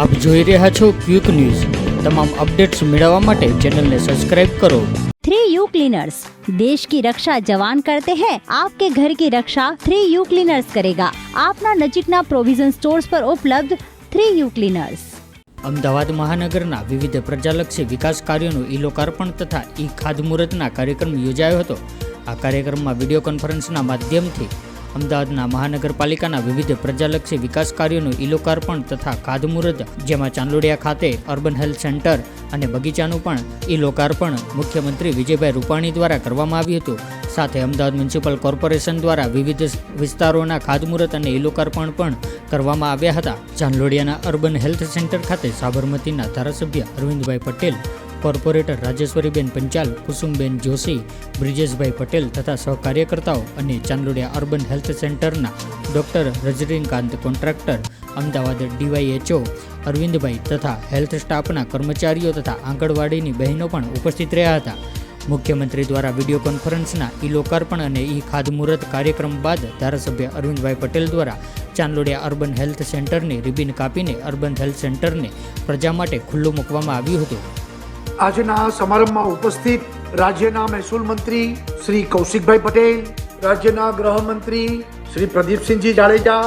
આપ જોઈ રહ્યા છો ક્વિક ન્યૂઝ. તમામ અપડેટ્સ મેળવવા માટે ચેનલને સબસ્ક્રાઇબ કરો. થ્રી यू क्लीनर्स देश की रक्षा जवान करते हैं आपके ઘર કી રક્ષા થ્રી यू ક્લીનર્સ કરેગા. આપના નજીકના પ્રોવિઝન સ્ટોર્સ પર ઉપલબ્ધ થ્રી યુ ક્લીનર્સ. અમદાવાદ મહાનગરના વિવિધ પ્રજાલક્ષી વિકાસ કાર્યોનું ઈ લોકાર્પણ તથા ઈ ખાતમુહૂર્તના કાર્યક્રમ યોજાયો હતો. આ કાર્યક્રમમાં વીડિયો કોન્ફરન્સના માધ્યમથી અમદાવાદના મહાનગરપાલિકાના વિવિધ પ્રજાલક્ષી વિકાસ કાર્યોનું ઈ લોકાર્પણ તથા ખાધમુહૂર્ત જેમાં ચાંદોડિયા ખાતે અર્બન હેલ્થ સેન્ટર અને બગીચાનું પણ ઈ લોકાર્પણ મુખ્યમંત્રી વિજયભાઈ રૂપાણી દ્વારા કરવામાં આવ્યું હતું. સાથે અમદાવાદ મ્યુનિસિપલ કોર્પોરેશન દ્વારા વિવિધ વિસ્તારોના ખાતમુહૂર્ત અને ઈ લોકાર્પણ પણ કરવામાં આવ્યા હતા. ચાંદલોડિયાના અર્બન હેલ્થ સેન્ટર ખાતે સાબરમતીના ધારાસભ્ય અરવિંદભાઈ પટેલ કોર્પોરેટર રાજેશ્વરીબેન પંચાલ, કુસુમબેન જોશી, બ્રિજેશભાઈ પટેલ તથા સહકાર્યકર્તાઓ અને ચાંદલોડિયા અર્બન હેલ્થ સેન્ટરના ડોક્ટર રજનીકાંત કોન્ટ્રાક્ટર, અમદાવાદ ડીવાયએચઓ, અરવિંદભાઈ તથા હેલ્થ સ્ટાફના કર્મચારીઓ તથા આંગણવાડીની બહેનો પણ ઉપસ્થિત રહ્યા હતા. મુખ્યમંત્રી દ્વારા વીડિયો કોન્ફરન્સના ઈ લોકાર્પણ અને ઈ ખાતમુહૂર્ત કાર્યક્રમ બાદ ધારાસભ્ય અરવિંદભાઈ પટેલ દ્વારા ચાંદલોડિયા અર્બન હેલ્થ સેન્ટરની રિબિન કાપીને અર્બન હેલ્થ સેન્ટરને પ્રજા માટે ખુલ્લું મૂકવામાં આવ્યું હતું. આજના સમારંભમાં ઉપસ્થિત રાજ્યના મહેસૂલ મંત્રી શ્રી કૌશિકભાઈ પટેલ, રાજ્યના ગૃહમંત્રી શ્રી પ્રદીપસિંહજી જાડેજા,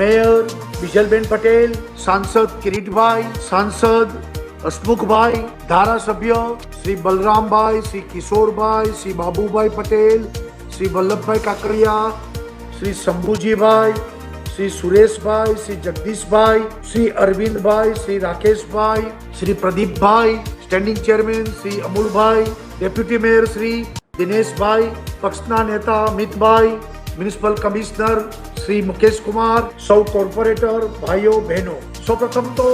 મેયર બિજલબેન પટેલ, સાંસદ કિરીટભાઈ, સાંસદ હસમુખભાઈ, ધારાસભ્ય Shri Balrambhai, Shri Kishorbhai, Shri Babubhai Patel, Shri Vallabhbhai Kakadiya, Shri Shambhujibhai Shri Sureshbhai Shri Jagdishbhai Shri Arvindbhai Shri Rakeshbhai Shri Pradipbhai standing chairman Shri Amulbhai deputy mayor Shri Dineshbhai પક્ષના નેતા Amitbhai municipal commissioner Shri Mukesh Kumar સૌ corporator ભાઈઓ બહેનો સૌપ્રથમ તો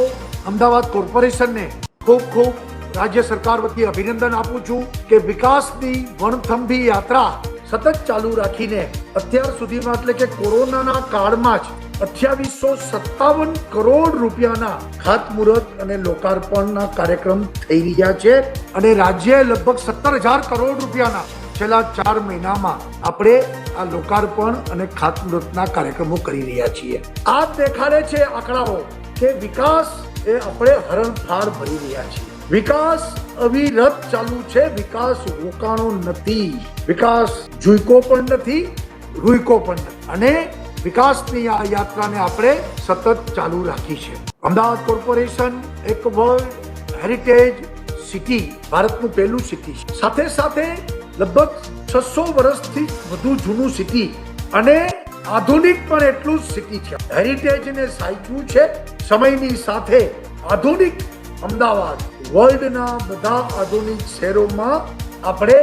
અમદાવાદ કોર્પોરેશનને ખૂબ ખૂબ રાજ્ય સરકાર વતી અભિનંદન આપું છું કે વિકાસની વણથંભી યાત્રા સતત ચાલુ રાખીને અત્યાર સુધીમાં એટલે કે કોરોનાના કાળમાં જ અઠ્યાવીસો સત્તાવન કરોડ રૂપિયાના ખાતમુહૂર્ત અને લોકાર્પણના કાર્યક્રમ થઈ રહ્યા છે અને રાજ્ય લગભગ સત્તર હજાર કરોડ રૂપિયાના છેલ્લા ચાર મહિનામાં આપણે આ લોકાર્પણ અને ખાતમુહૂર્તના કાર્યક્રમો કરી રહ્યા છીએ. આ દેખાડે છે આંકડાઓ કે વિકાસ એ આપણે હરણફાળ ભરી રહ્યા છીએ. વિકાસ અવિરત ચાલુ છે. વિકાસ રોકાણો નથી. વિકાસ જુઈકો પણ નથી રૂઈકો પણ નથી. અને વિકાસની આ યાત્રાને આપણે સતત ચાલુ રાખી છે. અમદાવાદ કોર્પોરેશન એક વર્લ્ડ હેરિટેજ સિટી ભારતનું પહેલું સિટી છે. સાથે સાથે લગભગ છસો વર્ષથી વધુ જૂનું સિટી અને આધુનિક પણ એટલું જ સિટી છે. હેરિટેજને સાચવું છે. સમયની સાથે આધુનિક અમદાવાદ વર્લ્ડના બધા આધુનિક શહેરોમાં આપણે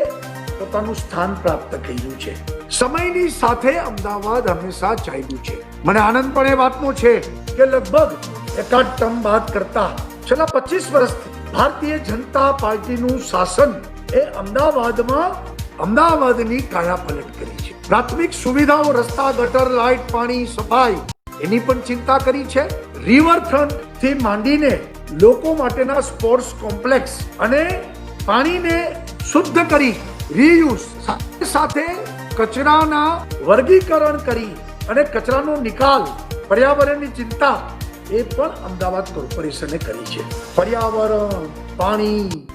પોતાનું સ્થાન પ્રાપ્ત કર્યું છે. સમયની સાથે અમદાવાદ હંમેશા ચાલ્યું છે. મને આનંદ પણ એ વાતનો છે કે લગભગ એકાદ ટર્મ બાદ કરતા છેલ્લા પચીસ વર્ષથી ભારતીય જનતા પાર્ટીનું શાસન એ અમદાવાદમાં અમદાવાદની કાયાપલટ કરી છે. પ્રાથમિક સુવિધાઓ, રસ્તા, ગટર, લાઇટ, પાણી, સફાઈ એની પણ ચિંતા કરી છે. રિવરફ્રન્ટથી માંડીને લોકો માટેના સ્પોર્ટ્સ કોમ્પ્લેક્સ અને પાણીને શુદ્ધ કરી રીયુઝ સાથે સાથે કચરાના વર્ગીકરણ કરી અને કચરાનો નિકાલ, પર્યાવરણની ચિંતા એ પણ અમદાવાદ કોર્પોરેશને કરી છે. પર્યાવરણ, પાણી,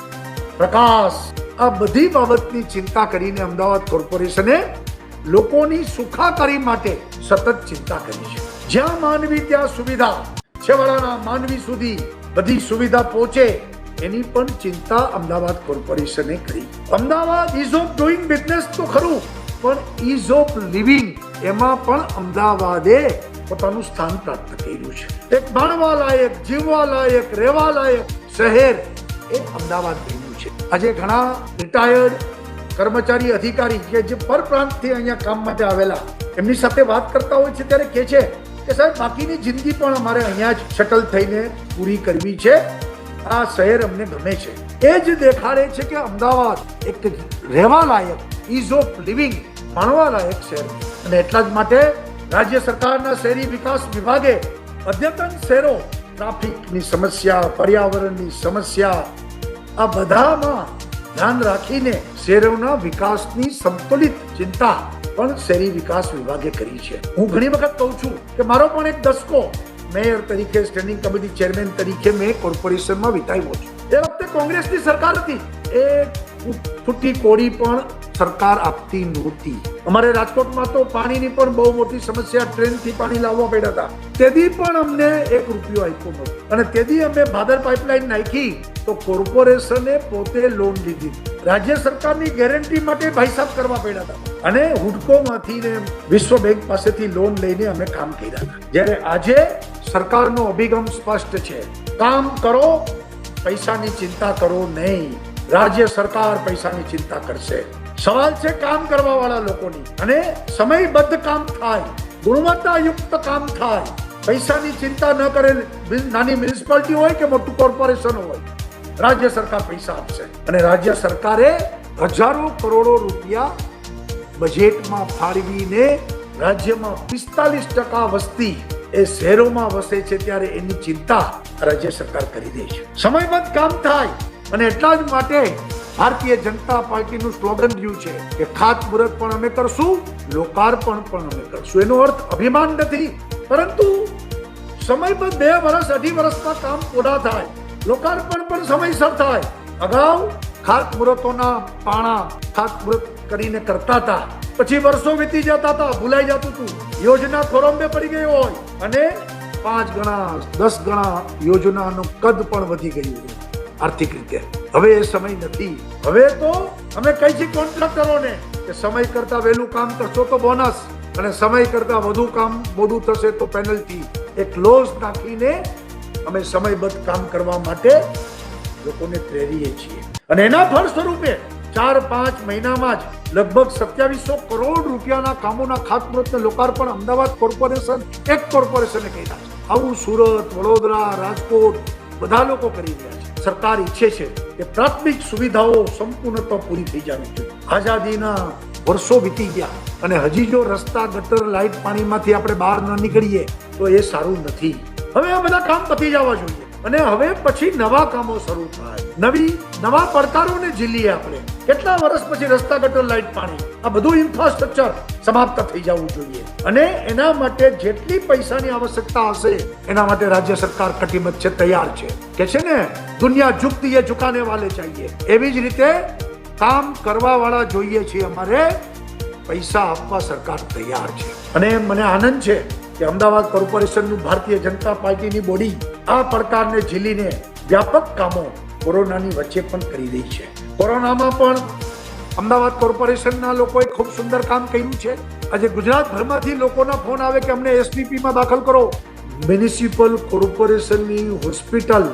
પ્રકાશ, આ બધી બાબતની ચિંતા કરીને અમદાવાદ કોર્પોરેશને લોકોની સુખાકારી માટે સતત ચિંતા કરી છે. જ્યાં માનવી ત્યાં સુવિધા, છેવાડાના માનવી સુધી બધી સુવિધા પહોંચે, એની પણ ચિંતા અમદાવાદ કોર્પોરેશને કરી. Ahmedabad is of doing business તો ખરું, પણ ઇઝ ઓફ લિવિંગ એમાં પણ અમદાવાદે પોતાનું સ્થાન પ્રાપ્ત કર્યું છે. એક ભણવા લાયક જીવવા લાયક રહેવા લાયક શહેર એ અમદાવાદ બન્યું છે. આજે ઘણા રિટાયર્ડ કર્મચારી, અધિકારી કે જે પરપ્રાંતથી અહીંયા કામ માટે આવેલા, એમની સાથે વાત કરતા હોય છે ત્યારે કહે છે કે સાહેબ, બાકીની જિંદગી પણ અમારે અહીંયા જ શટલ થઈને પૂરી કરવી છે. આ શહેર અમને ગમે છે. એ જ દેખાડે છે કે અમદાવાદ એક રહેવા લાયક ઇઝ ઓફ લિવિંગ માણવા લાયક શહેર અને એટલા જ માટે રાજ્ય સરકારના શહેરી વિકાસ વિભાગે અદ્યતન શહેરો, ટ્રાફિકની સમસ્યા, પર્યાવરણની સમસ્યા, આ બધામાં ધ્યાન રાખીને શહેરોના વિકાસની સંતુલિત ચિંતા પણ શહેરી વિકાસ વિભાગે કરી છે. હું ઘણી વખત કહું છું કે મારો પણ એક દસકો મેયર તરીકે સ્ટેન્ડિંગ કમિટી ચેરમેન તરીકે મેં કોર્પોરેશનમાં વિતાવ્યો છું. એ વખતે કોંગ્રેસની સરકાર હતી. એ ફૂટી કોડી પણ સરકાર આપતી નહોતી. અમારે રાજકોટમાં તો પાણીની પણ બહુ મોટી સમસ્યા, ટ્રેનથી પાણી લાવવા પડ્યા હતા. તેથી પણ અમને એક રૂપિયો આપ્યો નહોતો. અને તેથી અમે ભાદર પાઇપલાઇન નાખી તો કોર્પોરેશને પોતે લોન લીધી. રાજ્ય સરકારની ગેરંટી માટે ભાઈસાબ કરવા પડ્યા હતા. અને હુડકોમાંથી ને વિશ્વ બેંક પાસેથી લોન લઈને અમે કામ કર્યા હતા. જ્યારે આજે સરકારનો અભિગમ સ્પષ્ટ છે. કામ કરો, પૈસાની ચિંતા કરો નહીં. રાજ્ય સરકાર પૈસાની ચિંતા કરશે. સવાલ છે કામ કરવા વાળા લોકોની. અને સમયબદ્ધ કામ થાય, ગુણવત્તાયુક્ત કામ થાય. પૈસાની ચિંતા ન કરે નાની મ્યુનિસિપાલિટી હોય કે મોટું કોર્પોરેશન હોય. રાજ્ય સરકાર પૈસા આપશે. અને રાજ્ય સરકારે હજારો કરોડો રૂપિયા બજેટમાં ફાળવીને રાજ્યમાં પિસ્તાલીસ ટકા વસ્તી એ શહેરોમાં વસે છે ત્યારે એની ચિંતા રાજ્ય સરકાર કરી દે છે. સમયબદ્ધ કામ થાય અને એટલા જ માટે ભારતીય જનતા પાર્ટીનું સ્લોગન રહ્યું છે કે ખાતમુહૂર્ત પણ અમે કરશું, લોકાર્પણ પણ અમે કરશું. એનો અર્થ અભિમાન નથી, પરંતુ સમયબદ્ધ બે વર્ષ અઢી વર્ષમાં કામ પૂરા થાય. લોકાર્પણ પણ સમયસર થાય. અગાઉ ખાતમુહૂર્તોના પાણા, ખાતમુહૂર્ત કરીને કરતા હતા. પછી વર્ષો વીતી જતા હતા, ભૂલાઈ જતું હતું. યોજના ખોરંબે પડી ગઈ હોય અને પાંચ ગણા, દસ ગણા યોજનાનું કદ પણ વધી ગયું આર્થિક રીતે. હવે એ સમય નથી. હવે તો અમે કહી છીએ કોન્ટ્રાક્ટરોને કે સમય કરતા વહેલું કામ કરશો તો બોનસ, અને સમય કરતા વધુ કામ મોડું થશે તો પેનલ્ટી. એક ક્લોઝ નાખીને અમે સમયબદ્ધ કામ કરવા માટે લોકોને પ્રેરીએ છીએ. અને એના ફળ સ્વરૂપે ચાર પાંચ મહિનામાં જ લગભગ સત્યાવીસો કરોડ રૂપિયાના કામોના ખાતમુહૂર્ત લોકાર્પણ અમદાવાદ કોર્પોરેશન, એક કોર્પોરેશને કર્યા છે. આવું સુરત, વડોદરા, રાજકોટ બધા લોકો કરી રહ્યા છે. સરકાર ઈચ્છે છે કે પ્રાથમિક સુવિધાઓ સંપૂર્ણતા પૂરી થઈ જવી જોઈએ આઝાદીના વર્ષો વીતી ગયા અને હજી જો રસ્તા, ગટર લાઇટ પાણીમાંથી આપણે બહાર ન નીકળીએ, તો એ સારું નથી. હવે આ બધા કામ પતી જવા જોઈએ. અને હવે પછી નવા કામો શરૂ થાય. નવી, નવા પડકારોને ઝીલીએ આપણે. કેટલા વર્ષ પછી રસ્તા ગટર લાઇટ પાણી? આ બધું ઇન્ફ્રાસ્ટ્રક્ચર સમાપ્ત થઈ જવું જોઈએ. અને એના માટે જેટલી પૈસાની આવશ્યકતા હશે, એના માટે રાજ્ય સરકાર કટિબદ્ધ છે, તૈયાર છે. કે છે ને, દુનિયા ઝુકતી એ ઝુકાને વાલે ચાહીએ. એવી જ રીતે કામ કરવા વાળા જોઈએ છીએ અમારે. પૈસા આપવા સરકાર તૈયાર છે. અને મને આનંદ છે કે અમદાવાદ કોર્પોરેશનનું ભારતીય જનતા પાર્ટીની બોડી આ પડકારને ઝીલીને વ્યાપક કામો કોરોનાની વચ્ચે પણ કરી રહી છે. કોરોનામાં પણ અમદાવાદ કોર્પોરેશનના લોકોએ ખૂબ સુંદર કામ કર્યું છે. આજે ગુજરાતભરમાંથી લોકોના ફોન આવે કે અમને એસપીપીમાં દાખલ કરો. મ્યુનિસિપલ કોર્પોરેશનની હોસ્પિટલ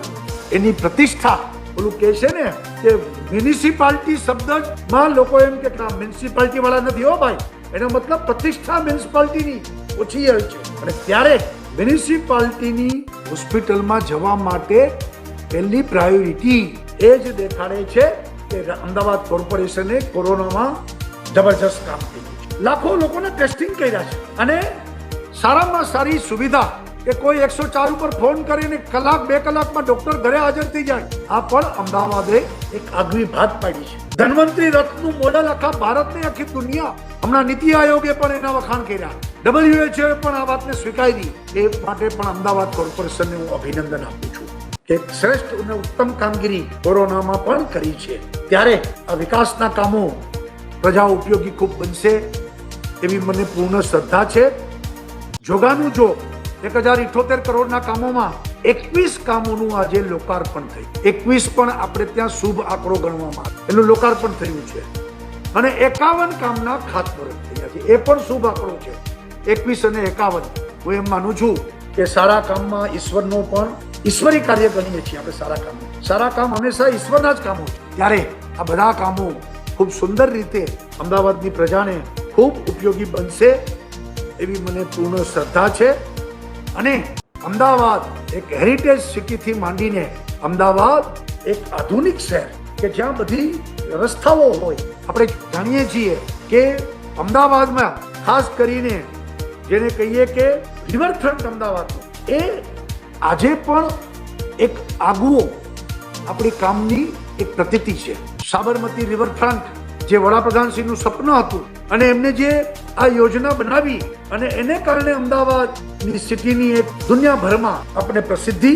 એની પ્રતિષ્ઠા ઓલું કહે છે ને કે મ્યુનિસિપાલિટી શબ્દમાં લોકો એમ કે મ્યુનિસિપાલિટી વાળા નથી હો ભાઈ. એનો મતલબ પ્રતિષ્ઠા મ્યુનિસિપાલિટીની ઓછી હોય છે અને ત્યારે મ્યુનિસિપાલિટીની હોસ્પિટલમાં જવા માટે પહેલી પ્રાયોરિટી એ જ દેખાડે છે કે અમદાવાદ કોર્પોરેશને કોરોનામાં જબરજસ્ત કામ કર્યું લાખો લોકોને ટેસ્ટિંગ કર્યા છે અને સારામાં સારી સુવિધા કે કોઈ એકસો ચાર ઉપર ફોન કરીને કલાક, બે કલાકમાં ડોક્ટર ઘરે હાજર થઈ જાય. આ પણ અમદાવાદે એક આગવી ભાત પાડી છે. ધન્વંતરી રથનું મોડલ આખા ભારતને આખી દુનિયા હમણાં નીતિ આયોગે પણ એના વખાણ કર્યા. ડબલ્યુએચઓએ પણ આ વાતને સ્વીકારી એ માટે પણ અમદાવાદ કોર્પોરેશનને હું અભિનંદન આપું છું કે શ્રેષ્ઠ અને ઉત્તમ કામગીરી કોરોનામાં પણ કરી છે. ત્યારે આ વિકાસના કામો પ્રજા ઉપયોગી ખૂબ બનશે એવી મને પૂર્ણ શ્રદ્ધા છે. જોગાનું જો એક હજાર ઇઠોતેર કરોડના કામોમાં એકવીસ કામોનું આજે લોકાર્પણ થયું. એકવીસ પણ આપણે ત્યાં શુભ આંકડો ગણવામાં એનું લોકાર્પણ થયું છે. અને એકાવન કામના ખાતમુહૂર્ત થયા છે. એ પણ શુભ આંકડો છે. એકવીસ અને એકાવન. હું એમ માનું છું કે સારા કામમાં ઈશ્વરનો પણ ઈશ્વરી કાર્ય ગણીએ છીએ આપણે સારા કામ. સારા કામ હંમેશા ઈશ્વરના જ કામો ત્યારે આ બધા કામો ખૂબ સુંદર રીતે અમદાવાદની પ્રજાને ખૂબ ઉપયોગી બનશે એવી મને પૂર્ણ શ્રદ્ધા છે. અને અમદાવાદ એક હેરિટેજ સિટીથી માંડીને અમદાવાદ એક આધુનિક શહેર. કે જ્યાં બધી રસ્તાઓ હોય, આપણે જાણીએ છીએ કે અમદાવાદમાં ખાસ કરીને જેને કહીએ કે રિવરફ્રન્ટ અમદાવાદનું એ આજે પણ એક આગવો આપણી કામની એક પ્રતિતિ છે. સાબરમતી રિવરફ્રન્ટ જે વડાપ્રધાનશ્રીનું સપનું હતું અને એમને જે આ યોજના બનાવી અને એને કારણે અમદાવાદની સિટીની એક દુનિયાભરમાં આપણે પ્રસિદ્ધિ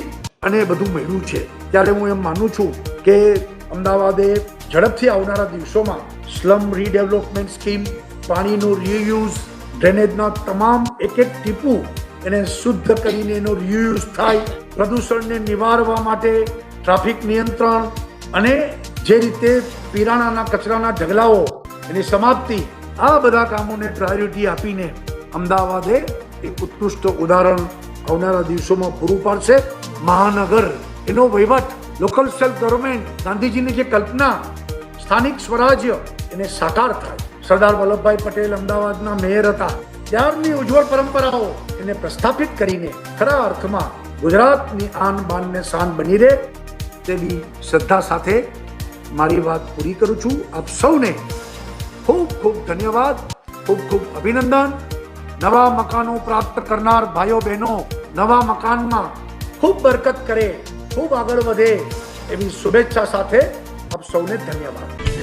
અને એ બધું મળ્યું છે. ત્યારે હું એમ માનું છું કે અમદાવાદે ઝડપથી આવનારા દિવસોમાં સ્લમ રીડેવલપમેન્ટ સ્કીમ, પાણીનું રીયુઝ, ડ્રેનેજના તમામ એક એક ટીપું એને શુદ્ધ કરીને એનો રીયુઝ થાય, પ્રદૂષણને નિવારવા માટે ટ્રાફિક નિયંત્રણ અને જે રીતે પીરાણાના કચરાના ઢગલાઓ એની સમાપ્તિ, આ બધા કામોને પ્રાયોરિટી આપીને અમદાવાદે એક ઉત્કૃષ્ટ ઉદાહરણ આવનારા દિવસોમાં પૂરું પાડશે. મહાનગર, એનો વહીવટ લોકલ સેલ્ફ ગવર્મેન્ટ ગાંધીજીની જે કલ્પના, સ્થાનિક સ્વરાજ્ય, એને સાકાર થાય. સરદાર વલ્લભભાઈ પટેલ અમદાવાદના મેયર હતા. ત્યારની ઉજ્જવળ પરંપરાઓ એને પ્રસ્થાપિત કરીને ખરા અર્થમાં ગુજરાતની આન બાનને શાન બની રહે તેવી શ્રદ્ધા સાથે મારી વાત પૂરી કરું છું. આપ સૌને ખૂબ ખૂબ ધન્યવાદ, ખૂબ ખૂબ અભિનંદન. નવા મકાનો પ્રાપ્ત કરનાર ભાઈઓ બહેનો નવા મકાનમાં ખૂબ બરકત કરે. ખૂબ આગળ વધે એવી શુભેચ્છા સાથે આપ સૌને ધન્યવાદ.